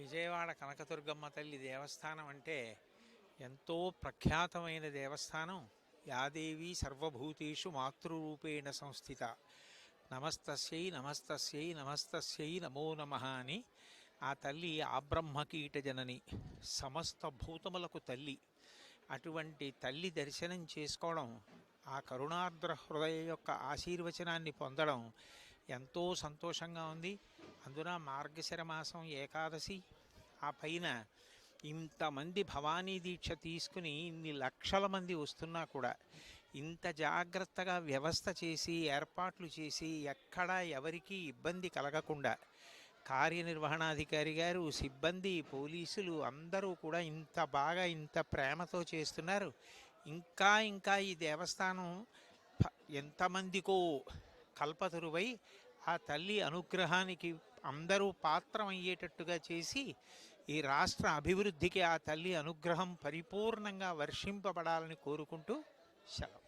విజయవాడ కనకదుర్గమ్మ తల్లి దేవస్థానం అంటే ఎంతో ప్రఖ్యాతమైన దేవస్థానం. యాదేవి సర్వభూతేషు మాతృరూపేణ సంస్థిత. నమస్తస్యై నమస్తస్యై నమస్తస్యై నమో నమ అని ఆ తల్లి ఆబ్రహ్మకీట జనని సమస్త భూతములకు తల్లి. అటువంటి తల్లి దర్శనం చేసుకోవడం ఆ కరుణార్ద్ర హృదయ యొక్క ఆశీర్వచనాన్ని పొందడం ఎంతో సంతోషంగా ఉంది. అందున మార్గశిర మాసం ఏకాదశి. ఆ పైన ఇంతమంది భవానీ దీక్ష తీసుకుని ఇన్ని లక్షల మంది వస్తున్నా కూడా ఇంత జాగ్రత్తగా వ్యవస్థ చేసి ఏర్పాట్లు చేసి ఎక్కడా ఎవరికీ ఇబ్బంది కలగకుండా కార్యనిర్వహణాధికారి గారు సిబ్బంది పోలీసులు అందరూ కూడా ఇంత బాగా ఇంత ప్రేమతో చేస్తున్నారు. ఇంకా ఇంకా ఈ దేవస్థానం ఎంతమందికో కల్పతరువై ఆ తల్లి అనుగ్రహానికి అందరూ పాత్రమయ్యేటట్టుగా చేసి ఈ రాష్ట్ర అభివృద్ధికి ఆ తల్లి అనుగ్రహం పరిపూర్ణంగా వర్షింపబడాలని కోరుకుంటూ సెలవు.